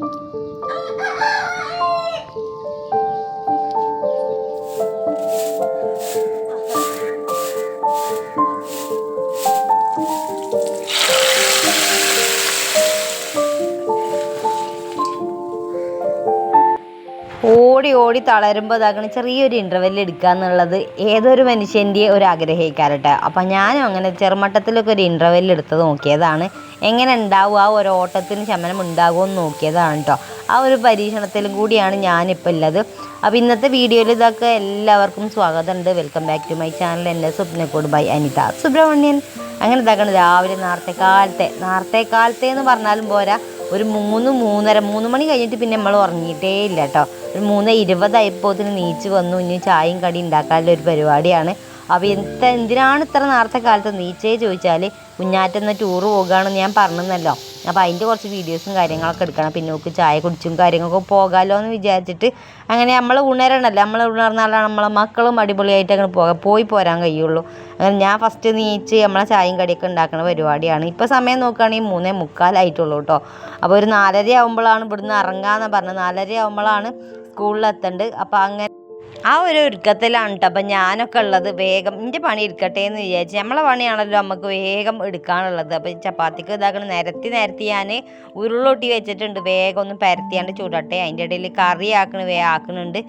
Thank you. ഓടി ഓടി തളരുമ്പോൾ ഇതാക്കണ ചെറിയൊരു ഇന്റർവെൽ എടുക്കുക എന്നുള്ളത് ഏതൊരു മനുഷ്യന്റെ ഒരു ആഗ്രഹിക്കാറട്ടെ അപ്പം ഞാനും അങ്ങനെ ചെറുമട്ടത്തിലൊക്കെ ഒരു ഇന്റർവെൽ എടുത്ത് നോക്കിയതാണ്. എങ്ങനെ ഉണ്ടാവും? ആ ഒരു ഓട്ടത്തിന് ശമനം ഉണ്ടാകുമെന്ന് നോക്കിയതാണ് കേട്ടോ ആ ഒരു പരീക്ഷണത്തിലും കൂടിയാണ് ഞാനിപ്പോൾ ഉള്ളത് അപ്പോൾ ഇന്നത്തെ വീഡിയോയിൽ ഇതൊക്കെ എല്ലാവർക്കും സ്വാഗതമുണ്ട്. Welcome back to my channel എന്റെ സ്വപ്നക്കോട് ബൈ അനിത സുബ്രഹ്മണ്യൻ. അങ്ങനെ ഇതാക്കണം രാവിലെ നേരത്തെ കാലത്തെ നേരത്തെ കാലത്തെ എന്ന് പറഞ്ഞാലും പോരാ. ഒരു മൂന്ന് മൂന്നര മൂന്ന് മണി കഴിഞ്ഞിട്ട് പിന്നെ നമ്മൾ ഉറങ്ങിയിട്ടേ ഇല്ല കേട്ടോ ഒരു മൂന്ന് ഇരുപതായപ്പോത്തിന് നീച്ച് വന്നു. ഇനി ചായയും കടി ഉണ്ടാക്കാനുള്ള ഒരു പരിപാടിയാണ്. അപ്പോൾ എന്ത് എന്തിനാണ് ഇത്ര നേരത്തെ കാലത്ത് നീച്ചേ ചോദിച്ചാൽ കുഞ്ഞാറ്റെന്ന് ടൂറ് പോകുകയാണെന്ന് ഞാൻ പറഞ്ഞെന്നല്ലോ. അപ്പോൾ അതിന്റെ കുറച്ച് വീഡിയോസും കാര്യങ്ങളൊക്കെ എടുക്കണം. പിന്നെ നമുക്ക് ചായ കുടിച്ചും കാര്യങ്ങളൊക്കെ പോകാമല്ലോ എന്ന് വിചാരിച്ചിട്ട് അങ്ങനെ നമ്മൾ ഉണരണല്ലോ. നമ്മൾ ഉണർന്നാലാണ് നമ്മളെ മക്കളും അടിപൊളിയായിട്ട് അങ്ങനെ പോകാം പോയി പോരാൻ കഴിയുള്ളൂ. അങ്ങനെ ഞാൻ ഫസ്റ്റ് നീച്ച് നമ്മളെ ചായയും കടിയൊക്കെ ഉണ്ടാക്കുന്ന പരിപാടിയാണ്. ഇപ്പോൾ സമയം നോക്കുകയാണെങ്കിൽ മൂന്നേ മുക്കാലായിട്ടുള്ളൂ കേട്ടോ അപ്പോൾ ഒരു നാലര ആകുമ്പോഴാണ് ഇവിടുന്ന് ഇറങ്ങാമെന്ന് പറഞ്ഞത്. നാലര ആകുമ്പോഴാണ് സ്കൂളിലെത്തേണ്ടത് അപ്പോൾ അങ്ങനെ ആ ഒരു ഒരുക്കത്തിലാണ് കേട്ടോ അപ്പം ഞാനൊക്കെ ഉള്ളത് വേഗം എന്റെ പണി എടുക്കട്ടെ എന്ന് വിചാരിച്ചു. നമ്മളെ പണിയാണല്ലോ നമുക്ക് വേഗം എടുക്കാനുള്ളത്. അപ്പം ചപ്പാത്തിക്ക് ഇതാക്കണം നിരത്തി നിരത്തി ഞാൻ ഉരുളൊട്ടി വെച്ചിട്ടുണ്ട്. വേഗം ഒന്ന് പരത്തിയാണ്ട് ചൂടട്ടെ. അതിന്റെ ഇടയിൽ കറി ആക്കണ വേ ആക്കണുണ്ട്.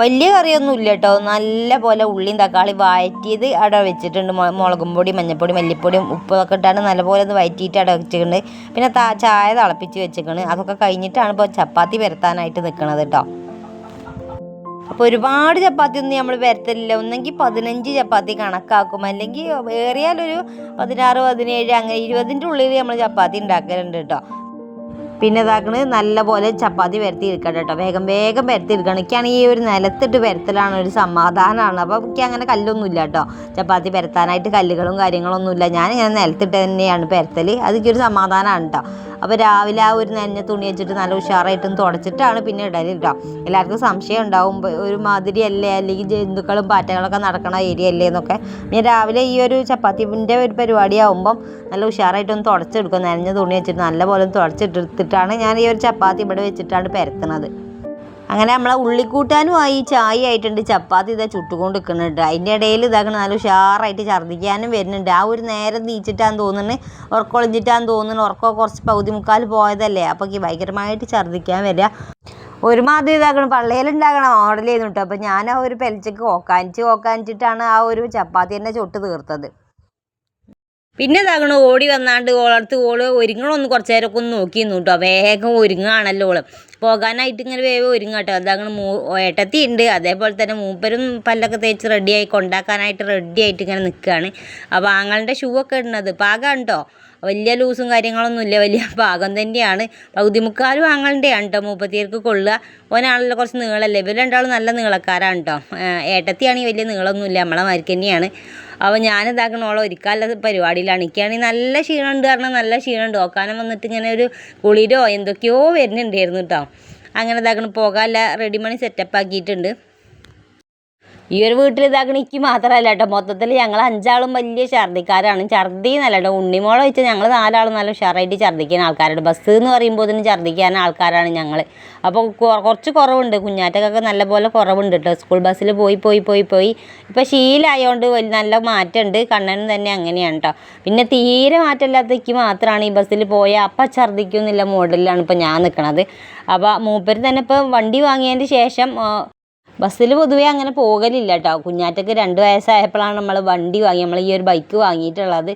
വലിയ കറിയൊന്നും ഇല്ല കേട്ടോ നല്ല പോലെ ഉള്ളിയും തക്കാളി വഴറ്റിയത് അവിടെ വെച്ചിട്ടുണ്ട്. മുളകും പൊടി മഞ്ഞൾപ്പൊടി മല്ലിപ്പൊടിയും ഉപ്പൊക്കെ ഇട്ടാണ് നല്ലപോലെ ഒന്ന് വഴറ്റിയിട്ട് അവിടെ വെച്ചിട്ടുണ്ട്. പിന്നെ ചായ തിളപ്പിച്ച് വെച്ചിട്ടുണ്ട് അതൊക്കെ കഴിഞ്ഞിട്ടാണ് ഇപ്പോൾ ചപ്പാത്തി പരത്താനായിട്ട് നിൽക്കണത് കേട്ടോ അപ്പോൾ ഒരുപാട് ചപ്പാത്തി ഒന്നും നമ്മൾ വരത്തില്ല. ഒന്നെങ്കിൽ പതിനഞ്ച് ചപ്പാത്തി കണക്കാക്കും. അല്ലെങ്കിൽ ഏറിയാലൊരു പതിനാറ് പതിനേഴ് അങ്ങനെ ഇരുപതിന്റെ ഉള്ളിൽ നമ്മൾ ചപ്പാത്തി ഉണ്ടാക്കലുണ്ട് കേട്ടോ. പിന്നെ ഇതാക്കണത് നല്ല പോലെ ചപ്പാത്തി പരത്തി എടുക്കണം കേട്ടോ. വേഗം വേഗം പരത്തി എടുക്കണം. എനിക്കാണെങ്കിൽ ഈ ഒരു നിലത്തിട്ട് പരത്തലാണ് ഒരു സമാധാനമാണ് അപ്പോൾ എനിക്ക് അങ്ങനെ കല്ലൊന്നും ഇല്ല കേട്ടോ. ചപ്പാത്തി പരത്താനായിട്ട് കല്ലുകളും കാര്യങ്ങളൊന്നുമില്ല ഞാനിങ്ങനെ നിലത്തിട്ട് തന്നെയാണ് പരത്തൽ അതെനിക്കൊരു സമാധാനമാണ് കേട്ടോ. അപ്പോൾ രാവിലെ ആ ഒരു നനഞ്ഞ തുണി വെച്ചിട്ട് നല്ല ഉഷാറായിട്ടും തുടച്ചിട്ടാണ് പിന്നെ ഇടൽ കേട്ടോ എല്ലാവർക്കും സംശയം ഉണ്ടാവും ഒരു മാതിരി അല്ലേ അല്ലെങ്കിൽ ജന്തുക്കളും പാറ്റകളൊക്കെ നടക്കണ ഏരിയ അല്ലേ എന്നൊക്കെ. പിന്നെ രാവിലെ ഈ ഒരു ചപ്പാത്തിന്റെ ഒരു പരിപാടി ആകുമ്പം നല്ല ഉഷാറായിട്ടൊന്ന് തുടച്ചെടുക്കും. നനഞ്ഞ തുണി വെച്ചിട്ട് നല്ലപോലെ പോലെ തുടച്ചെടുത്തിട്ടാണ് ഞാൻ ഈ ഒരു ചപ്പാത്തി ഇവിടെ വെച്ചിട്ടാണ് പരത്തുന്നത് അങ്ങനെ നമ്മളെ ഉള്ളിക്കൂട്ടാനും ആയി ചായ ആയിട്ടുണ്ട്. ചപ്പാത്തി ഇതാ ചുട്ടുകൊണ്ട് നിൽക്കുന്നുണ്ട് അതിന്റെ ഇടയിൽ ഇതാക്കണം നല്ല ഉഷാറായിട്ട് ഛർദ്ദിക്കാനും വരുന്നുണ്ട്. ആ ഒരു നേരം നീച്ചിട്ടാന്ന് തോന്നുന്നു ഉറക്കൊളിഞ്ഞിട്ടാന്ന് തോന്നുന്നു ഉറക്കം കുറച്ച് പകുതി മുക്കാൽ പോയതല്ലേ? അപ്പോൾ ഭയങ്കരമായിട്ട് ഛർദ്ദിക്കാൻ വരിക. ഒരുമാതിരി ഇതാക്കണം. പള്ളയിലുണ്ടാകണം ഓർഡർ കേട്ടോ അപ്പോൾ ഞാൻ ആ ഒരു പെലച്ചക്ക് ഓക്കാനിച്ച് ഓക്കാനിച്ചിട്ടാണ് ആ ഒരു ചപ്പാത്തി തന്നെ ചുട്ട് തീർത്തത്. പിന്നെ ഇതാകണം ഓടി വന്നാണ്ട് ഓളടുത്ത് ഓൾ ഒരുങ്ങണമെന്ന് കുറച്ച് നേരമൊക്കെ ഒന്ന് നോക്കിയിരുന്നു കേട്ടോ വേഗം ഒരുങ്ങാണല്ലോ ഓൾ. പോകാനായിട്ട് ഇങ്ങനെ വേഗം ഒരുങ്ങാട്ടോ. അതാകണം മൂ ഏട്ടത്തി ഉണ്ട് അതേപോലെ തന്നെ മൂപ്പരും പല്ലൊക്കെ തേച്ച് റെഡിയായി കൊണ്ടാക്കാനായിട്ട് റെഡിയായിട്ട് ഇങ്ങനെ നിൽക്കുകയാണ് അപ്പോൾ ആങ്ങളുടെ ഷൂ ഒക്കെ ഇടുന്നത്. പാകാണ് കേട്ടോ വലിയ ലൂസും കാര്യങ്ങളൊന്നും ഇല്ല വലിയ പാകം തന്നെയാണ്. പകുതി മുക്കാലും ആങ്ങളുടെയാണ് കേട്ടോ മൂപ്പത്തിയർക്ക് കൊള്ളുക. ഓനാണല്ലോ കുറച്ച് നീളല്ലേ? ഇവർ രണ്ടാളും നല്ല നീളക്കാരാണ് കേട്ടോ ഏട്ടത്തിയാണെങ്കിൽ വലിയ നീളമൊന്നുമില്ല. നമ്മളെ മാർക്ക് തന്നെയാണ്. അപ്പോൾ ഞാൻ ഇതാക്കണോളോ ഒരുക്കാനുള്ള പരിപാടിയിലാണ്. എനിക്കാണെങ്കിൽ നല്ല ക്ഷീണമുണ്ട്. കാരണം നല്ല ക്ഷീണമുണ്ട്. ഓക്കാനം വന്നിട്ട് ഇങ്ങനെ ഒരു കുളിരോ എന്തൊക്കെയോ വരുന്നുണ്ടായിരുന്നു കേട്ടോ അങ്ങനെ ഇതാക്കണം. പോകാനുള്ള റെഡിമണി സെറ്റപ്പ് ആക്കിയിട്ടുണ്ട്. ഈ ഒരു വീട്ടിൽ ഇതാക്കണ എനിക്ക് മാത്രമല്ല കേട്ടോ. മൊത്തത്തിൽ ഞങ്ങൾ അഞ്ചാളും വലിയ ഛർദ്ദിക്കാരാണ് ഛർദ്ദി എന്നല്ല കേട്ടോ. ഉണ്ണിമോളെ വെച്ച് ഞങ്ങൾ നാലാളും നല്ല ഉഷാറായിട്ട് ഛർദ്ദിക്കുന്ന ആൾക്കാരുണ്ട്. ബസ് എന്ന് പറയുമ്പോൾ തന്നെ ഛർദ്ദിക്കാൻ ആൾക്കാരാണ് ഞങ്ങൾ അപ്പോൾ കുറച്ച് കുറവുണ്ട്. കുഞ്ഞാറ്റക്കൊക്കെ നല്ല പോലെ കുറവുണ്ട് കേട്ടോ. സ്കൂൾ ബസ്സിൽ പോയി പോയി പോയി പോയി. ഇപ്പോൾ ശീലമായതുകൊണ്ട് വലിയ നല്ല മാറ്റമുണ്ട് കണ്ണനും തന്നെ അങ്ങനെയാണ് കേട്ടോ. പിന്നെ തീരെ മാറ്റമില്ലാത്ത എനിക്ക് മാത്രമാണ് ഈ ബസ്സിൽ പോയ. അപ്പം ഛർദ്ദിക്കുന്നില്ല മോഡലിലാണ് ഇപ്പോൾ ഞാൻ നിൽക്കുന്നത് അപ്പോൾ മൂപ്പര് തന്നെ ഇപ്പോൾ വണ്ടി വാങ്ങിയതിന് ശേഷം ബസ്സിൽ പൊതുവേ അങ്ങനെ പോകലില്ല കേട്ടോ കുഞ്ഞാറ്റക്ക് രണ്ട് വയസ്സായപ്പോഴാണ് നമ്മൾ വണ്ടി വാങ്ങി നമ്മൾ ഈ ഒരു ബൈക്ക് വാങ്ങിയിട്ടുള്ളത്.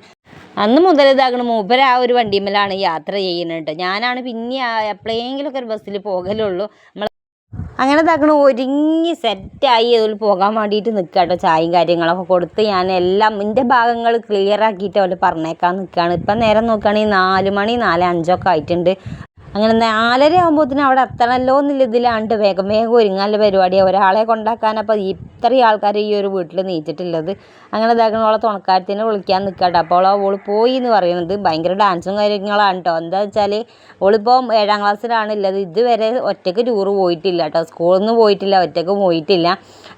അന്ന് മുതൽ ഇതാകണം മൂപ്പർ ആ ഒരു വണ്ടിമേലാണ് യാത്ര ചെയ്യുന്നത് കേട്ടോ. ഞാനാണ് പിന്നെ എപ്പോഴെങ്കിലുമൊക്കെ ഒരു ബസ്സിൽ പോകലുള്ളൂ. നമ്മൾ അങ്ങനെ ഇതാക്കണം ഒരുങ്ങി സെറ്റായി അതിൽ പോകാൻ വേണ്ടിയിട്ട് നിൽക്കുക കേട്ടോ. ചായയും കാര്യങ്ങളൊക്കെ കൊടുത്ത് ഞാൻ എല്ലാം എന്റെ ഭാഗങ്ങൾ ക്ലിയർ ആക്കിയിട്ട് അവർ പറഞ്ഞേക്കാൻ നിൽക്കുകയാണ് ഇപ്പം നേരം നോക്കുകയാണെങ്കിൽ നാല് മണി നാല് അഞ്ചൊക്കെ ആയിട്ടുണ്ട്. അങ്ങനെ നാലര ആകുമ്പോഴത്തേനും അവിടെ എത്തണമല്ലോ എന്നുള്ള ഇതിലാണ്ട് വേഗം വേഗം ഒരുങ്ങാനുള്ള പരിപാടിയാണ് ഒരാളെ കൊണ്ടാക്കാനപ്പോൾ ഇത്രയും ആൾക്കാർ ഈ ഒരു വീട്ടിൽ നീച്ചിട്ടുള്ളത് അങ്ങനെ ഇതാക്കണം ഓളെ തുണക്കാരത്തിനെ വിളിക്കാൻ നിൽക്കട്ടെ അപ്പോൾ ഓൾ പോയി എന്ന് പറയുന്നത് ഭയങ്കര ഡാൻസും കാര്യങ്ങളാണ് കേട്ടോ എന്താ വെച്ചാൽ ഓളിപ്പോൾ ഏഴാം ക്ലാസ്സിലാണ് ഉള്ളത് ഇതുവരെ ഒറ്റയ്ക്ക് ടൂറ് പോയിട്ടില്ല കേട്ടോ സ്കൂളിൽ നിന്ന് പോയിട്ടില്ല ഒറ്റയ്ക്ക് പോയിട്ടില്ല.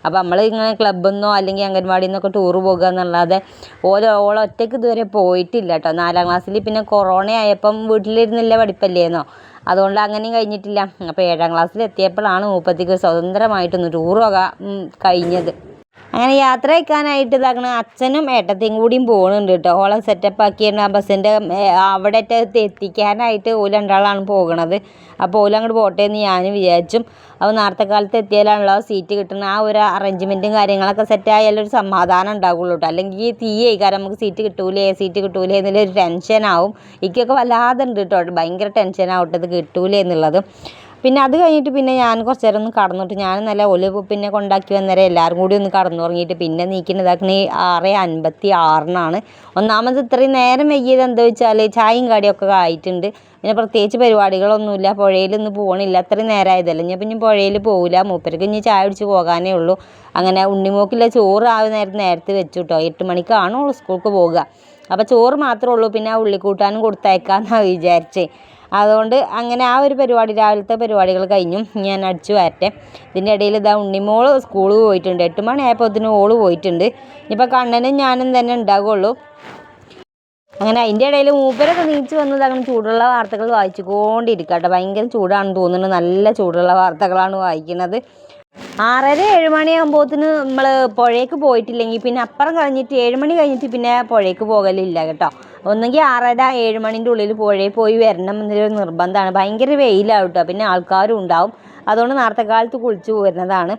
അപ്പോൾ നമ്മൾ ഇങ്ങനെ ക്ലബ്ബിൽ നിന്നോ അല്ലെങ്കിൽ അംഗൻവാടിയിൽ നിന്നൊക്കെ ടൂറ് പോകുക എന്നല്ലാതെ ഓരോ ഓളെ ഒറ്റയ്ക്ക് ഇതുവരെ പോയിട്ടില്ല കേട്ടോ നാലാം ക്ലാസ്സിൽ പിന്നെ കൊറോണ ആയപ്പം വീട്ടിലിരുന്നില്ല പഠിപ്പല്ലേന്നോ? അതുകൊണ്ട് അങ്ങനെയും കഴിഞ്ഞിട്ടില്ല. അപ്പോൾ ഏഴാം ക്ലാസ്സിൽ എത്തിയപ്പോഴാണ് മൂപ്പത്തിക്ക് സ്വതന്ത്രമായിട്ടൊന്ന് ടൂറൊക്കെ കഴിഞ്ഞത്. അങ്ങനെ യാത്ര അയക്കാനായിട്ട് ഇതാക്കണ. അച്ഛനും ഏട്ടത്തെയും കൂടിയും പോകുന്നുണ്ട് കേട്ടോ ഓളെ സെറ്റപ്പ് ആക്കിയിരുന്ന ആ ബസ്സിന്റെ അവിടെ എത്തിക്കാനായിട്ട് ഓല രണ്ടാളാണ് പോകണത്. അപ്പോൾ ഓല അങ്ങോട്ട് പോട്ടെ എന്ന് ഞാനും വിചാരിച്ചു. അപ്പോൾ നേരത്തെ കാലത്ത് എത്തിയാലാണല്ലോ സീറ്റ് കിട്ടുന്ന ആ ഒരു അറേഞ്ച്മെന്റും കാര്യങ്ങളൊക്കെ സെറ്റായാലും ഒരു സമാധാനം ഉണ്ടാകുള്ളൂ കേട്ടോ അല്ലെങ്കിൽ തീ കാരണം നമുക്ക് സീറ്റ് കിട്ടൂലേ സീറ്റ് കിട്ടൂലേ എന്നുള്ളൊരു ടെൻഷനാവും എനിക്കൊക്കെ വല്ലാതെ ഉണ്ട് കേട്ടോ ഭയങ്കര ടെൻഷനാവട്ടെ ഇത് കിട്ടൂലേ എന്നുള്ളത്. പിന്നെ അത് കഴിഞ്ഞിട്ട് പിന്നെ ഞാൻ കുറച്ച് നേരം ഒന്ന് കടന്നിട്ട് ഞാൻ നല്ല ഒൽ പിന്നെ കൊണ്ടാക്കി വന്നേരം എല്ലാവരും കൂടി ഒന്ന് കടന്നുറങ്ങിയിട്ട് പിന്നെ നീക്കുന്നതാക്കണ ആറ് അൻപത്തി ആറിനാണ്. ഒന്നാമത് ഇത്രയും നേരം വൈകിയത് എന്താ വെച്ചാൽ ചായയും കടിയൊക്കെ ആയിട്ടുണ്ട്. പിന്നെ പ്രത്യേകിച്ച് പരിപാടികളൊന്നുമില്ല. പുഴയിലൊന്നും പോകണില്ല അത്രയും നേരമായതല്ല ഞാൻ പിന്നെ പുഴയിൽ പോകില്ല മൂപ്പർക്ക് ഇനി ചായ കുടിച്ച് പോകാനേ ഉള്ളൂ. അങ്ങനെ ഉണ്ണിമോക്കില്ല ചോറ് ആ നേരത്തെ നേരത്തെ വെച്ചു കേട്ടോ എട്ട് മണിക്കാണ് സ്കൂൾക്ക് പോകുക അപ്പോൾ ചോറ് മാത്രമേ ഉള്ളൂ. പിന്നെ ആ ഉള്ളിക്കൂട്ടാനും കൊടുത്തയക്കാമെന്നാണ് വിചാരിച്ചേ. അതുകൊണ്ട് അങ്ങനെ ആ ഒരു പരിപാടി രാവിലത്തെ പരിപാടികൾ കഴിഞ്ഞു ഞാൻ അടിച്ചു വരട്ടെ. ഇതിന്റെ ഇടയിൽ ഇതാ ഉണ്ണിമോൾ സ്കൂളിൽ പോയിട്ടുണ്ട്. എട്ട് മണിയായപ്പോഴത്തേനും ഓൾ പോയിട്ടുണ്ട്. ഇനിയിപ്പോൾ കണ്ണനും ഞാനും തന്നെ ഉണ്ടാകുള്ളൂ അങ്ങനെ അതിന്റെ ഇടയിൽ മൂപ്പരൊക്കെ നീച്ച് വന്നത് അങ്ങനെ ചൂടുള്ള വാർത്തകൾ വായിച്ചുകൊണ്ടിരിക്കുക കേട്ടോ ഭയങ്കര ചൂടാണെന്ന് തോന്നുന്നു നല്ല ചൂടുള്ള വാർത്തകളാണ് വായിക്കുന്നത്. ആറര ഏഴ് മണിയാകുമ്പോഴത്തേന് നമ്മൾ പുഴയ്ക്ക് പോയിട്ടില്ലെങ്കിൽ പിന്നെ അപ്പുറം കഴിഞ്ഞിട്ട് ഏഴ് മണി കഴിഞ്ഞിട്ട് പിന്നെ പുഴയ്ക്ക് പോകലില്ല കേട്ടോ. ഒന്നെങ്കിൽ ആറര ഏഴ് മണിന്റെ ഉള്ളിൽ പുഴയിൽ പോയി വരണം എന്നൊരു നിർബന്ധമാണ് ഭയങ്കര വെയിലാവും കേട്ടോ പിന്നെ ആൾക്കാരും ഉണ്ടാവും. അതുകൊണ്ട് നേരത്തെ കാലത്ത് കുളിച്ച് പോരുന്നതാണ്.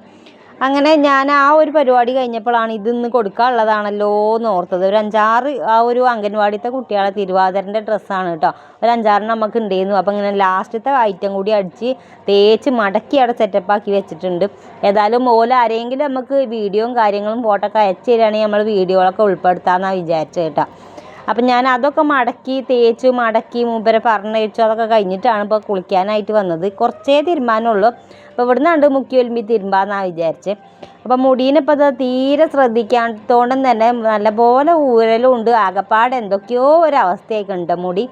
അങ്ങനെ ഞാൻ ആ ഒരു പരിപാടി കഴിഞ്ഞപ്പോഴാണ് ഇതിന്ന് കൊടുക്കാനുള്ളതാണല്ലോ എന്ന് ഓർത്തത്. ഒരു അഞ്ചാറ് ആ ഒരു അംഗൻവാടിത്തെ കുട്ടികളെ തിരുവാതിരന്റെ ഡ്രസ്സാണ് കേട്ടോ. ഒരു അഞ്ചാറ് നമുക്ക് ഉണ്ടായിരുന്നു അപ്പോൾ ഇങ്ങനെ ലാസ്റ്റത്തെ ഐറ്റം കൂടി അടിച്ച് തേച്ച് മടക്കി അവിടെ സെറ്റപ്പാക്കി വെച്ചിട്ടുണ്ട്. ഏതായാലും ഓല ആരെങ്കിലും നമുക്ക് വീഡിയോയും കാര്യങ്ങളും ഫോട്ടോ ഒക്കെ അയച്ചു തരികയാണെങ്കിൽ നമ്മൾ വീഡിയോകളൊക്കെ ഉൾപ്പെടുത്താമെന്നാണ് വിചാരിച്ചത് കേട്ടോ. അപ്പം ഞാൻ അതൊക്കെ മടക്കി തേച്ചു മടക്കി മൂപ്പരെ പറഞ്ഞയച്ചു അതൊക്കെ കഴിഞ്ഞിട്ടാണ് ഇപ്പോൾ കുളിക്കാനായിട്ട് വന്നത്. കുറച്ചേ തീരുമാനമുള്ളൂ. അപ്പോൾ ഇവിടെ നിന്നാണ്ട് മുക്കി ഒലുമ്പി തിരുമ്പാന്നാണ് വിചാരിച്ചത് അപ്പോൾ മുടീനിപ്പോൾ അത് തീരെ ശ്രദ്ധിക്കാത്തോണ്ടും തന്നെ നല്ലപോലെ ഊരലും ഉണ്ട് ആകപ്പാട് എന്തൊക്കെയോ ഒരു അവസ്ഥയൊക്കെ മുടി.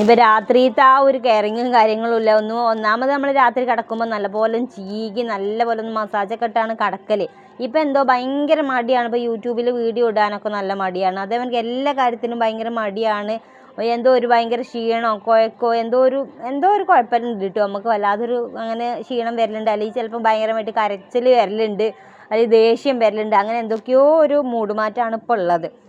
ഇപ്പോൾ രാത്രിയത്തെ ആ ഒരു കെയറിങ്ങും കാര്യങ്ങളും ഇല്ല. ഒന്നും ഒന്നാമത് നമ്മൾ രാത്രി കിടക്കുമ്പോൾ നല്ലപോലെ ചീകി നല്ലപോലെ ഒന്ന് മസാജൊക്കെ ഇട്ടാണ് കിടക്കൽ ഇപ്പം എന്തോ ഭയങ്കര മടിയാണ്. ഇപ്പോൾ യൂട്യൂബിൽ വീഡിയോ ഇടാനൊക്കെ നല്ല മടിയാണ്. അതേപോലെ എല്ലാ കാര്യത്തിനും ഭയങ്കര മടിയാണ്. എന്തോ ഒരു ഭയങ്കര ക്ഷീണോ കുഴക്കോ എന്തോ ഒരു എന്തോ ഒരു കുഴപ്പമുണ്ട് കേട്ടോ. നമുക്ക് വല്ലാതൊരു അങ്ങനെ ക്ഷീണം വരലുണ്ട്. അല്ലെങ്കിൽ ചിലപ്പോൾ ഭയങ്കരമായിട്ട് കരച്ചിൽ വരലുണ്ട്. അല്ലെങ്കിൽ ദേഷ്യം വരലുണ്ട്. അങ്ങനെ എന്തൊക്കെയോ ഒരു മൂടുമാറ്റമാണ് ഇപ്പോൾ ഉള്ളത്.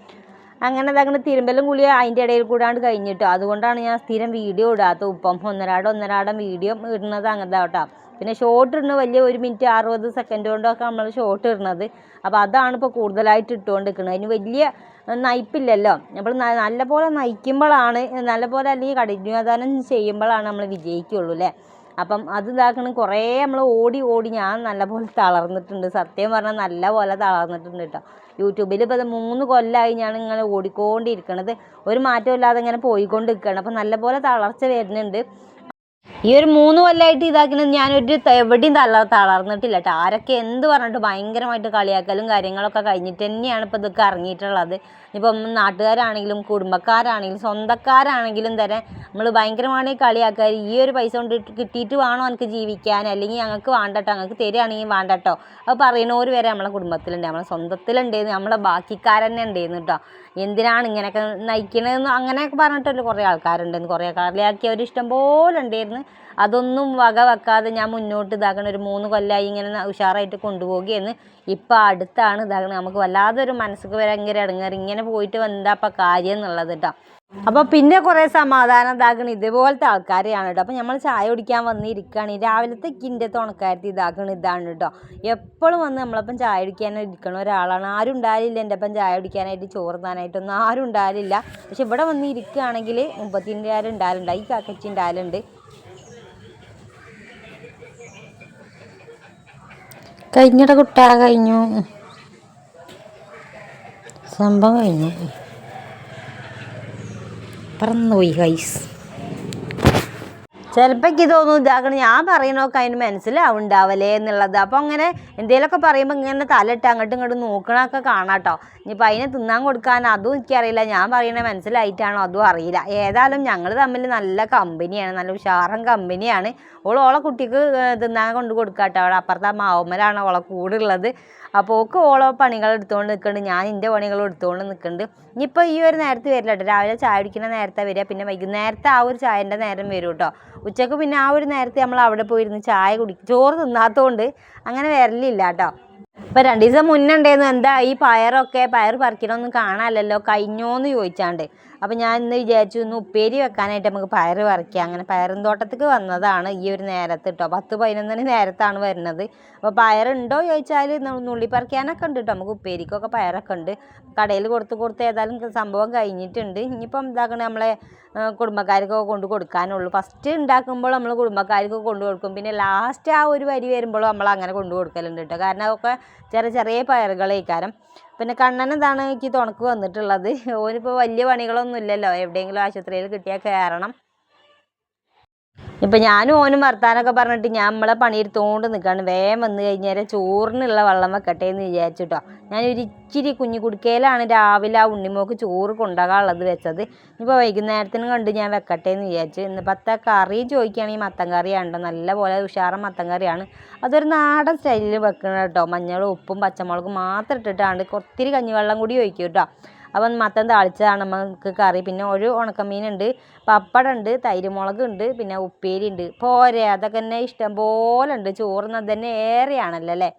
അങ്ങനെ അതങ്ങനെ തിരുമ്പലും കുളി അതിന്റെ ഇടയിൽ കൂടാണ്ട് കഴിഞ്ഞിട്ടോ അതുകൊണ്ടാണ് ഞാൻ സ്ഥിരം വീഡിയോ ഇടാത്ത ഉപ്പം ഒന്നരാടം ഒന്നരാടം വീഡിയോ ഇടുന്നത് അങ്ങനത്തെ കേട്ടോ പിന്നെ ഷോർട്ട് ഇടുന്ന വലിയ ഒരു മിനിറ്റ് അറുപത് സെക്കൻഡ് കൊണ്ടൊക്കെ നമ്മൾ ഷോർട്ട് ഇടുന്നത്. അപ്പോൾ അതാണ് ഇപ്പോൾ കൂടുതലായിട്ട് ഇട്ടുകൊണ്ടിരിക്കുന്നത് അതിന് വലിയ നയിപ്പില്ലല്ലോ. നമ്മൾ നല്ലപോലെ നയിക്കുമ്പോഴാണ് നല്ലപോലെ അല്ലെങ്കിൽ കഠിനാധാനം ചെയ്യുമ്പോഴാണ് നമ്മൾ വിജയിക്കുള്ളൂ അല്ലേ? അപ്പം അത് ഇതാക്കണം കുറേ നമ്മൾ ഓടി ഓടി ഞാൻ നല്ലപോലെ തളർന്നിട്ടുണ്ട്. സത്യം പറഞ്ഞാൽ നല്ലപോലെ തളർന്നിട്ടുണ്ട് കേട്ടോ. യൂട്യൂബിൽ ഇപ്പോൾ മൂന്ന് കൊല്ലമായി ഞാൻ ഇങ്ങനെ ഓടിക്കൊണ്ടിരിക്കണത്. ഒരു മാറ്റവും ഇല്ലാതെ ഇങ്ങനെ പോയിക്കൊണ്ടിരിക്കുകയാണ് അപ്പം നല്ലപോലെ തളർച്ച വരുന്നുണ്ട്. ഈ ഒരു മൂന്ന് കൊല്ലമായിട്ട് ഇതാക്കുന്നത് ഞാനൊരു എവിടെയും തള തളർന്നിട്ടില്ല കേട്ടോ. ആരൊക്കെ എന്ത് പറഞ്ഞിട്ട് ഭയങ്കരമായിട്ട് കളിയാക്കലും കാര്യങ്ങളൊക്കെ കഴിഞ്ഞിട്ട് തന്നെയാണ് ഇപ്പോൾ ഇതൊക്കെ ഇറങ്ങിയിട്ടുള്ളത്. ഇപ്പം നാട്ടുകാരാണെങ്കിലും കുടുംബക്കാരാണെങ്കിലും സ്വന്തക്കാരാണെങ്കിലും തന്നെ നമ്മൾ ഭയങ്കരമാണ് കളിയാക്കുക. ഈ ഒരു പൈസ കൊണ്ട് കിട്ടിയിട്ട് വേണോ എനിക്ക് ജീവിക്കാൻ? അല്ലെങ്കിൽ ഞങ്ങൾക്ക് വേണ്ടട്ടോ ഞങ്ങൾക്ക് തരികയാണെങ്കിൽ വേണ്ടട്ടോ അത് പറയുന്നവർ വരെ നമ്മളെ കുടുംബത്തിലുണ്ട്. നമ്മളെ സ്വന്തത്തിലുണ്ടായിരുന്നു നമ്മളെ ബാക്കിക്കാരെന്നെ ഉണ്ടായിരുന്നു കേട്ടോ എന്തിനാണ് ഇങ്ങനെയൊക്കെ നയിക്കണതെന്ന് അങ്ങനെയൊക്കെ പറഞ്ഞിട്ടല്ലോ കുറേ ആൾക്കാരുണ്ടെന്ന് കുറേ കളിയാക്കിയവർ ഇഷ്ടം പോലെ ഉണ്ടായിരുന്നു. അതൊന്നും വക വെക്കാതെ ഞാൻ മുന്നോട്ട് ഇതാക്കണം ഒരു മൂന്ന് കൊല്ലമായി ഇങ്ങനെ ഉഷാറായിട്ട് കൊണ്ടുപോകുകയെന്ന് ഇപ്പം അടുത്താണ് ഇതാകണം നമുക്ക് വല്ലാതൊരു മനസ്സിക്ക് ഭയങ്കര ഇടങ്ങേറി. ഇങ്ങനെ പോയിട്ട് എന്താപ്പം കാര്യം എന്നുള്ളത് കേട്ടോ അപ്പോൾ പിന്നെ കുറേ സമാധാനം ഇതാക്കണം ഇതുപോലത്തെ ആൾക്കാരെയാണ് കേട്ടോ അപ്പോൾ നമ്മൾ ചായ കുടിക്കാൻ വന്നിരിക്കുകയാണ് രാവിലത്തെ കിന്റെ തുണക്കാരത്തി ഇതാക്കണം ഇതാണ് കേട്ടോ എപ്പോഴും വന്ന് നമ്മളപ്പം ചായ കുടിക്കാൻ ഇരിക്കണ ഒരാളാണ്. ആരും ഉണ്ടാവില്ല എന്റെ അപ്പം ചായ കുടിക്കാനായിട്ട് ചോറ് താനായിട്ടൊന്നും ആരും ഉണ്ടാവില്ല പക്ഷെ ഇവിടെ വന്ന് ഇരിക്കുകയാണെങ്കിൽ മുപ്പത്തിന്റെ ആരും ഉണ്ടാകലുണ്ട് ഈ കാക്കച്ചി ഉണ്ടാകലുണ്ട് കഴിഞ്ഞട കുട്ടാ കഴിഞ്ഞു. സംഭവം കഴിഞ്ഞു. പറന്നുപോയി ഗൈസ് ചിലപ്പോൾ എനിക്ക് തോന്നും ഇതാകണം ഞാൻ പറയണമൊക്കെ അതിന് മനസ്സിലാവുണ്ടാവലേ എന്നുള്ളത്. അപ്പോൾ അങ്ങനെ എന്തെങ്കിലുമൊക്കെ പറയുമ്പോൾ ഇങ്ങനെ തലയിട്ട് അങ്ങോട്ടും ഇങ്ങോട്ടും നോക്കണമൊക്കെ കാണാട്ടോ. ഇനിയിപ്പോൾ അതിനെ തിന്നാൻ കൊടുക്കാൻ അതും എനിക്കറിയില്ല. ഞാൻ പറയണ മനസ്സിലായിട്ടാണോ അതും അറിയില്ല. ഏതായാലും ഞങ്ങൾ തമ്മിൽ നല്ല കമ്പനിയാണ് നല്ല ഉഷാറൻ കമ്പനിയാണ് ഓൾ ഓളെ കുട്ടിക്ക് തിന്നാൻ കൊണ്ട് കൊടുക്കാട്ടോ. കേട്ടോ അവിടെ അപ്പുറത്തെ മാവുമ്മലാണ് ഓളെ കൂടുള്ളത് അപ്പോൾ ഓക്ക് ഓളോ പണികൾ എടുത്തുകൊണ്ട് നിൽക്കുന്നുണ്ട് ഞാൻ എന്റെ പണികൾ എടുത്തുകൊണ്ട് നിൽക്കുന്നുണ്ട് ഇനിയിപ്പോൾ ഈ ഒരു നേരത്ത് വരില്ല കേട്ടോ. രാവിലെ ചായ കുടിക്കുന്ന നേരത്തെ വരിക. പിന്നെ വൈകുന്നേരത്തെ ആ ഒരു ചായന്റെ നേരം വരും കേട്ടോ. ഉച്ചയ്ക്ക് പിന്നെ ആ ഒരു നേരത്തെ നമ്മൾ അവിടെ പോയിരുന്ന് ചായ കുടി ചോറ് തിന്നാത്തതുകൊണ്ട് അങ്ങനെ വരലില്ല കേട്ടോ. ഇപ്പം രണ്ട് ദിവസം മുന്നേ ഉണ്ടായിരുന്നു എന്താ ഈ പയറൊക്കെ പയർ പറിക്കണമൊന്നും കാണാമല്ലോ കഴിഞ്ഞോന്ന് ചോദിച്ചാണ്ട്. അപ്പം ഞാൻ ഇന്ന് വിചാരിച്ചു ഇന്ന് ഉപ്പേരി വെക്കാനായിട്ട് നമുക്ക് പയർ പറിക്കാം അങ്ങനെ പയറും തോട്ടത്തേക്ക് വന്നതാണ് ഈ ഒരു നേരത്ത് കേട്ടോ പത്ത് പതിനൊന്നിന് നേരത്താണ് വരുന്നത്. അപ്പോൾ പയറുണ്ടോ ചോദിച്ചാൽ നുള്ളി പറിക്കാനൊക്കെ ഉണ്ട് കേട്ടോ നമുക്ക് ഉപ്പേരിക്കൊക്കെ പയറൊക്കെ ഉണ്ട്. കടയിൽ കൊടുത്ത് കൊടുത്ത് ഏതായാലും സംഭവം കഴിഞ്ഞിട്ടുണ്ട്. ഇനിയിപ്പം എന്താക്കണ നമ്മളെ കുടുംബക്കാർക്കൊക്കെ കൊണ്ട് കൊടുക്കാനുള്ളൂ. ഫസ്റ്റ് ഉണ്ടാക്കുമ്പോൾ നമ്മൾ കുടുംബക്കാർക്കൊക്കെ കൊണ്ടു കൊടുക്കും. പിന്നെ ലാസ്റ്റ് ആ ഒരു വരി വരുമ്പോഴും നമ്മൾ അങ്ങനെ കൊണ്ടു കൊടുക്കലുണ്ട് കേട്ടോ കാരണം അതൊക്കെ ചെറിയ ചെറിയ പയറുകളേക്കാരം. പിന്നെ കണ്ണൻ എന്താണ് എനിക്ക് തുണക്ക് വന്നിട്ടുള്ളത്? ഓനിപ്പോൾ വലിയ പണികളൊന്നും ഇല്ലല്ലോ എവിടെയെങ്കിലും ആശുപത്രിയിൽ കിട്ടിയാൽ കയറണം ഇപ്പം ഞാനും ഓനും വർത്താനൊക്കെ പറഞ്ഞിട്ട് ഞാൻ നമ്മളെ പണിയെടുത്തോണ്ട് നിൽക്കാണ് വേഗം വന്നു കഴിഞ്ഞാൽ ചോറിനുള്ള വെള്ളം വെക്കട്ടെ എന്ന് വിചാരിച്ചിട്ടോ. ഞാനൊരു ഇച്ചിരി കുഞ്ഞു കുടുക്കയിലാണ് രാവിലെ ആ ഉണ്ണിമോക്ക് ചോറ് കൊണ്ടുപോകാനുള്ളത് വെച്ചത്. ഇപ്പോൾ വൈകുന്നേരത്തിന് കണ്ട് ഞാൻ വെക്കട്ടെ എന്ന് വിചാരിച്ചു ഇന്ന് പത്ത കറി ചോദിക്കുകയാണെങ്കിൽ മത്തൻ കറിയാണ് നല്ല പോലെ ഉഷാറ മത്തൻ കറിയാണ്. അതൊരു നാടൻ സ്റ്റൈലിൽ വെക്കണം കേട്ടോ. മഞ്ഞളും ഉപ്പും പച്ചമുളകും മാത്രം ഇട്ടിട്ടാണ് ഒത്തിരി കഞ്ഞിവെള്ളം കൂടി ഒഴിക്കും കേട്ടോ. അപ്പം മത്തം താളിച്ചതാണ് നമുക്ക് കറി. പിന്നെ ഒരു ഉണക്കമീനുണ്ട് പപ്പടം ഉണ്ട് തൈര് മുളക് ഉണ്ട് പിന്നെ ഉപ്പേരി ഉണ്ട് പോരെ അതൊക്കെ തന്നെ ഇഷ്ടം പോലെ ഉണ്ട്. ചോറുന്നത് തന്നെ ഏറെയാണല്ലോ അല്ലേ?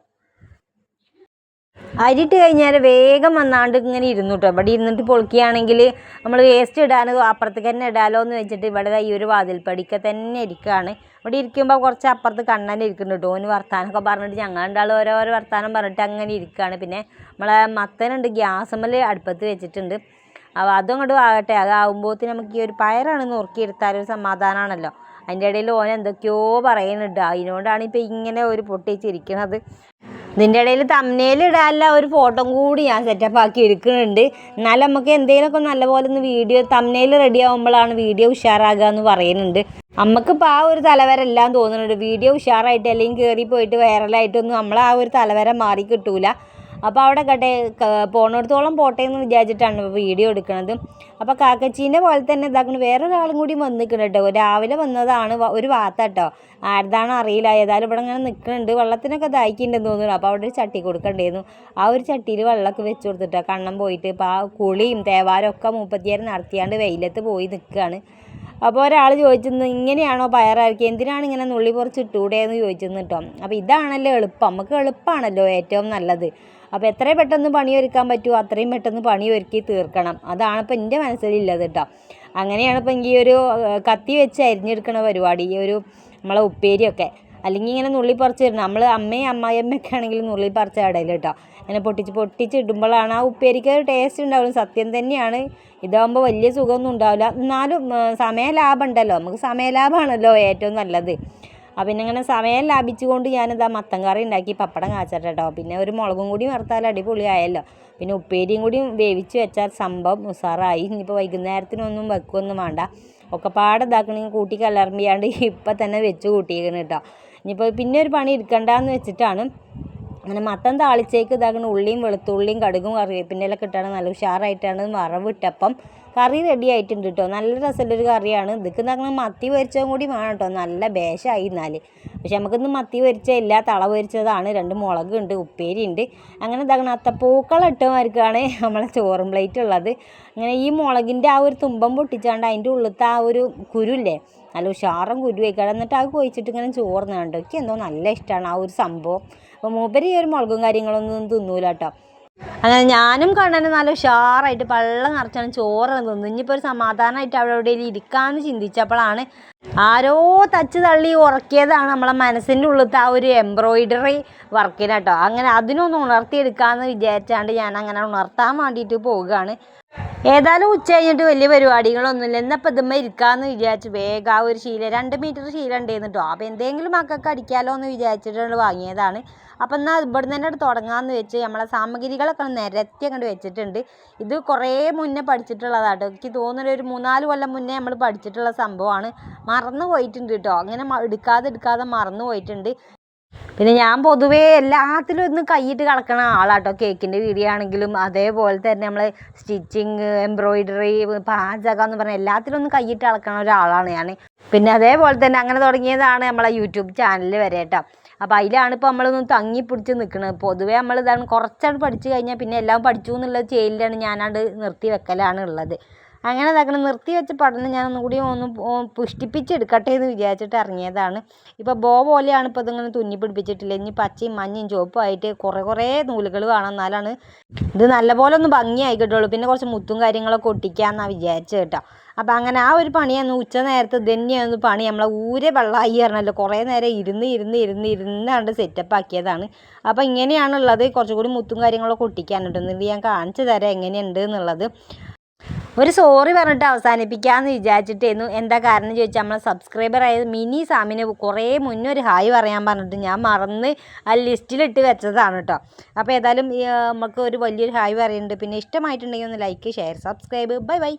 അരിട്ട് കഴിഞ്ഞാൽ വേഗം വന്നാണ്ട് ഇങ്ങനെ ഇരുന്നു കേട്ടോ. ഇവിടെ ഇരുന്നിട്ട് പൊളിക്കുകയാണെങ്കിൽ നമ്മൾ വേസ്റ്റ് ഇടാനോ അപ്പുറത്തേക്ക് തന്നെ ഇടാലോ എന്ന് വെച്ചിട്ട് ഇവിടെ ഈ ഒരു വാതിൽപ്പടിക്ക തന്നെ ഇരിക്കുകയാണ്. ഇവിടെ ഇരിക്കുമ്പോൾ കുറച്ച് അപ്പുറത്ത് കണ്ണൻ ഇരിക്കുന്നുണ്ട് കേട്ടോ. ഓന് വർത്താനമൊക്കെ പറഞ്ഞിട്ട് ഞങ്ങൾ രണ്ടാളും ഓരോരോ വർത്താനം പറഞ്ഞിട്ട് അങ്ങനെ ഇരിക്കുകയാണ് പിന്നെ നമ്മളെ മത്തനുണ്ട് ഗ്യാസമ്മൽ അടുപ്പത്ത് വെച്ചിട്ടുണ്ട്. അപ്പോൾ അതും അങ്ങോട്ട് ആകട്ടെ. അതാവുമ്പോഴത്തേന് നമുക്ക് ഈ ഒരു പയറാണ് നുറുക്കിയെടുത്താൽ ഒരു സമാധാനമാണല്ലോ അതിന്റെ ഇടയിൽ ഓൻ എന്തൊക്കെയോ പറയുന്നുണ്ട്. അതിനോടാണ് ഇപ്പോൾ ഇങ്ങനെ ഒരു പൊട്ടിച്ചിരിക്കുന്നത് ഇതിന്റെ ഇടയിൽ തമ്മനയിൽ ഇടാനുള്ള ഒരു ഫോട്ടോ കൂടി ഞാൻ സെറ്റപ്പ് ആക്കി എടുക്കുന്നുണ്ട്. എന്നാലും നമുക്ക് എന്തെങ്കിലുമൊക്കെ നല്ലപോലെ ഒന്ന് വീഡിയോ തമ്മനയിൽ റെഡി ആകുമ്പോഴാണ് വീഡിയോ ഉഷാറാകുക എന്ന് പറയുന്നുണ്ട്. നമുക്കിപ്പോൾ ആ ഒരു തലവര എല്ലാം തോന്നുന്നുണ്ട്. വീഡിയോ ഉഷാറായിട്ട് അല്ലെങ്കിൽ കയറി പോയിട്ട് വൈറലായിട്ടൊന്നും നമ്മൾ ആ ഒരു തലവര മാറി കിട്ടൂല. അപ്പോൾ അവിടെ കട്ടെ പോണോടത്തോളം പോട്ടെ എന്ന് വിചാരിച്ചിട്ടാണ് വീഡിയോ എടുക്കുന്നത് അപ്പോൾ കാക്കച്ചീന്റെ പോലെ തന്നെ ഇതാക്കുന്നത് വേറൊരാളും കൂടി വന്ന് നിൽക്കണം കേട്ടോ രാവിലെ വന്നതാണ് ഒരു വാത്ത കേട്ടോ ആരുതാണോ അറിയില്ല ഏതായാലും ഇവിടെ ഇങ്ങനെ നിൽക്കുന്നുണ്ട് വെള്ളത്തിനൊക്കെ ദാഹിക്കുന്നുണ്ടെന്ന് തോന്നുന്നു. അപ്പോൾ അവിടെ ഒരു ചട്ടി കൊടുക്കണ്ടായിരുന്നു ആ ഒരു ചട്ടിയിൽ വെള്ളമൊക്കെ വെച്ച് കൊടുത്തിട്ടോ കണ്ണം പോയിട്ട് ഇപ്പോൾ ആ കുളിയും തേവാരം ഒക്കെ മുപ്പത്തിയാറ് നടത്തിയാണ്ട് വെയിലത്ത് പോയി നിൽക്കുകയാണ് അപ്പോൾ ഒരാൾ ചോദിച്ചെന്ന് ഇങ്ങനെയാണോ പയറാക്കി? എന്തിനാണ് ഇങ്ങനെ നുള്ളി കുറച്ച് ഇട്ടൂടെ? എന്ന് ചോദിച്ചെന്ന് കേട്ടോ അപ്പോൾ ഇതാണല്ലോ എളുപ്പം. നമുക്ക് എളുപ്പമാണല്ലോ ഏറ്റവും നല്ലത്. അപ്പോൾ എത്രയും പെട്ടെന്ന് പണി ഒരുക്കാൻ പറ്റുമോ അത്രയും പെട്ടെന്ന് പണി ഒരുക്കി തീർക്കണം. അതാണ് ഇപ്പോൾ എന്റെ മനസ്സിലുള്ളത് കേട്ടോ അങ്ങനെയാണ് ഇപ്പം ഈ ഒരു കത്തി വെച്ച് അരിഞ്ഞെടുക്കണ പരിപാടി ഈ ഒരു നമ്മളെ ഉപ്പേരിയൊക്കെ. അല്ലെങ്കിൽ ഇങ്ങനെ നുള്ളി പറിച്ച് ഇടണം നമ്മൾ അമ്മയും അമ്മായിയമ്മയൊക്കെ ആണെങ്കിൽ നുള്ളി പറിച്ച് ഇടയിൽ കേട്ടോ അങ്ങനെ പൊട്ടിച്ച് പൊട്ടിച്ച് ഇടുമ്പോഴാണ് ആ ഉപ്പേരിക്ക് ടേസ്റ്റ് ഉണ്ടാവുള്ളൂ സത്യം തന്നെയാണ്. ഇതാകുമ്പോൾ വലിയ സുഖമൊന്നും ഉണ്ടാവില്ല. എന്നാലും സമയലാഭം സമയ ലാഭം ഉണ്ടല്ലോ. നമുക്ക് സമയ ലാഭമാണല്ലോ ഏറ്റവും നല്ലത്. അപ്പം പിന്നെ ഇങ്ങനെ സമയം ലാഭിച്ചുകൊണ്ട് ഞാനിതാ മത്തൻ കറി ഉണ്ടാക്കി പപ്പടം കാച്ചട്ടെ പിന്നെ ഒരു മുളകും കൂടി വറുത്താൽ അടിപൊളിയായല്ലോ. പിന്നെ ഉപ്പേരിയും കൂടി വേവിച്ച് വെച്ചാൽ സംഭവം ഉസാറായി. ഇനിയിപ്പോൾ വൈകുന്നേരത്തിനൊന്നും വെക്കുകയൊന്നും വേണ്ട. ഒക്കെ പാടെ കൂട്ടി കലർമ്പിയാണ്ട് ഇപ്പം തന്നെ വെച്ച് കൂട്ടിയേക്കണം കേട്ടോ ഇനിയിപ്പോൾ പിന്നെ ഒരു പണി എടുക്കണ്ടെന്ന് വെച്ചിട്ടാണ് അങ്ങനെ മത്തം താളിച്ചേക്ക് ഇതാക്കുന്ന ഉള്ളിയും വെളുത്തുള്ളിയും കടുകും കറിവേപ്പിന്റെ എല്ലാം ഇട്ടാണ് നല്ല ഉഷാറായിട്ടാണ് വറവിട്ടപ്പം കറി റെഡി ആയിട്ടുണ്ട് കേട്ടോ നല്ല രസമുള്ളൊരു കറിയാണ്. ഇതൊക്കെ നമ്മൾ മത്തി പൊരിച്ചതും കൂടി വേണം കേട്ടോ നല്ല ബേശമായി എന്നാൽ പക്ഷെ നമുക്കിന്ന് മത്തി പൊരിച്ചതില്ല തള പൊരിച്ചതാണ്. രണ്ട് മുളക് ഉണ്ട് ഉപ്പേരി ഉണ്ട് അങ്ങനെ അത്തപ്പൂക്കളം ഇട്ടമാർക്കാണ് നമ്മളെ ചോറും പ്ലേറ്റ് ഉള്ളത്. അങ്ങനെ ഈ മുളകിന്റെ ആ ഒരു തുമ്പം പൊട്ടിച്ചാണ്ട് അതിന്റെ ഉള്ളിലത്തെ ആ ഒരു കുരുല്ലേ നല്ല ഉഷാറും കുരു വയ്ക്കാതെ എന്നിട്ട് അത് കൊഴിച്ചിട്ട് ഇങ്ങനെ ചോറ് നേണ്ടോ എന്തോ നല്ല ഇഷ്ടമാണ് ആ ഒരു സംഭവം. അപ്പോൾ മൂപ്പര് ഈ ഒരു മുളകും കാര്യങ്ങളൊന്നും തിന്നൂല കേട്ടോ അങ്ങനെ ഞാനും കണ്ണനും നല്ല ഉഷാറായിട്ട് പള്ളം നിറച്ചാണ് ചോറ് തിന്നു. ഇനിയിപ്പോൾ ഒരു സമാധാനമായിട്ട് അവിടെ എവിടെയും ഇരിക്കാമെന്ന് ചിന്തിച്ചപ്പോഴാണ് ആരോ തച്ച് തള്ളി ഉറക്കിയതാണ് നമ്മളെ മനസ്സിന്റെ ഉള്ളിലത്തെ ആ ഒരു എംബ്രോയിഡറി വർക്കിന് കേട്ടോ. അങ്ങനെ അതിനൊന്ന് ഉണർത്തിയെടുക്കാമെന്ന് വിചാരിച്ചാണ്ട് ഞാൻ അങ്ങനെ ഉണർത്താൻ വേണ്ടിയിട്ട് പോവുകയാണ്. ഏതായാലും ഉച്ച കഴിഞ്ഞിട്ട് വലിയ പരിപാടികളൊന്നുമില്ല. എന്നപ്പോൾ ഇതുമ്മ ഇരിക്കാമെന്ന് വിചാരിച്ചു വേഗം ആ ഒരു ശീല രണ്ട് മീറ്റർ ശീല ഉണ്ടായിരുന്നു കേട്ടോ അപ്പോൾ എന്തെങ്കിലും മക്കൾക്ക് അടിക്കാമല്ലോ എന്ന് വിചാരിച്ചിട്ടുണ്ട് വാങ്ങിയതാണ്. അപ്പം എന്നാൽ ഇവിടെ തന്നെ അങ്ങട് തുടങ്ങാമെന്ന് വെച്ച് നമ്മളെ സാമഗ്രികളൊക്കെ നിരത്തി അങ്ങോട്ട് വെച്ചിട്ടുണ്ട്. ഇത് കുറേ മുന്നേ പഠിച്ചിട്ടുള്ളതാണ് എനിക്ക് തോന്നുന്നത് ഒരു മൂന്നാൽ കൊല്ലം മുന്നേ നമ്മൾ പഠിച്ചിട്ടുള്ള സംഭവമാണ്. മറന്നു പോയിട്ടുണ്ട് കേട്ടോ അങ്ങനെ എടുക്കാതെ എടുക്കാതെ മറന്നു പോയിട്ടുണ്ട്. പിന്നെ ഞാൻ പൊതുവേ എല്ലാത്തിലും ഒന്ന് കൈയിട്ട് കിടക്കണ ആളാട്ടോ. കേക്കിന്റെ വീഡിയോ ആണെങ്കിലും അതേപോലെ തന്നെ നമ്മൾ സ്റ്റിച്ചിങ് എംബ്രോയിഡറി പാചകം എന്ന് പറഞ്ഞാൽ എല്ലാത്തിലും ഒന്ന് കൈയിട്ട് കിടക്കണ ഒരാളാണ് ഞാൻ പിന്നെ അതേപോലെ തന്നെ അങ്ങനെ തുടങ്ങിയതാണ് നമ്മളെ യൂട്യൂബ് ചാനൽ വരെ കേട്ടോ അപ്പോൾ അതിലാണ് ഇപ്പോൾ നമ്മളൊന്ന് തങ്ങി പിടിച്ച് നിൽക്കുന്നത് പൊതുവേ നമ്മൾ ഇതാണ് കുറച്ചാണ് പഠിച്ചു കഴിഞ്ഞാൽ പിന്നെ എല്ലാം പഠിച്ചു എന്നുള്ള ചെയ്യലിലാണ് ഞാനാണ്ട് നിർത്തി വെക്കലാണ് ഉള്ളത്. അങ്ങനെ ഇതാക്കണം നിർത്തി വെച്ച പഠനം ഞാൻ ഒന്നും കൂടി ഒന്ന് പുഷ്ടിപ്പിച്ചെടുക്കട്ടെ എന്ന് വിചാരിച്ചിട്ട് ഇറങ്ങിയതാണ്. ഇപ്പോൾ ബോ പോലെയാണ് ഇപ്പോൾ ഇതിങ്ങനെ തുന്നി പിടിപ്പിച്ചിട്ടില്ല? ഇനി പച്ചയും മഞ്ഞയും ചുവപ്പും ആയിട്ട് കുറേ കുറേ നൂലുകൾ വേണം എന്നാലാണ് ഇത് നല്ലപോലെ ഒന്ന് ഭംഗിയായി കിട്ടുള്ളൂ. പിന്നെ കുറച്ച് മുത്തും കാര്യങ്ങളൊക്കെ ഒട്ടിക്കാമെന്നാണ് വിചാരിച്ചത് കേട്ടോ. അപ്പം അങ്ങനെ ആ ഒരു പണിയാണ് ഉച്ച നേരത്ത് തന്നെയാണ് പണി. നമ്മളെ ഊരെ വെള്ളമായി പറഞ്ഞല്ലോ. കുറേ നേരം ഇരുന്ന് ഇരുന്ന് ഇരുന്ന് ഇരുന്നാണ്ട് സെറ്റപ്പ് ആക്കിയതാണ്. അപ്പം ഇങ്ങനെയാണുള്ളത്. കുറച്ചുകൂടി മുത്തും കാര്യങ്ങളൊക്കെ ഒട്ടിക്കാനുണ്ട്. എന്നിട്ട് ഞാൻ കാണിച്ചു തരാം എങ്ങനെയുണ്ട് എന്നുള്ളത്. ഒരു സോറി പറഞ്ഞിട്ട് അവസാനിപ്പിക്കാമെന്ന് വിചാരിച്ചിട്ടായിരുന്നു എന്താ കാരണം ചോദിച്ചാൽ നമ്മളെ സബ്സ്ക്രൈബർ ആയത് മിനി സാമിന് കുറേ മുന്നേ ഒരു ഹായ് പറയാൻ പറഞ്ഞിട്ട് ഞാൻ മറന്ന് ആ ലിസ്റ്റിലിട്ട് വെച്ചതാണ് കേട്ടോ അപ്പോൾ ഏതായാലും നമുക്ക് ഒരു വലിയൊരു ഹായ് പറയുന്നുണ്ട് പിന്നെ ഇഷ്ടമായിട്ടുണ്ടെങ്കിൽ ഒന്ന് like share subscribe bye bye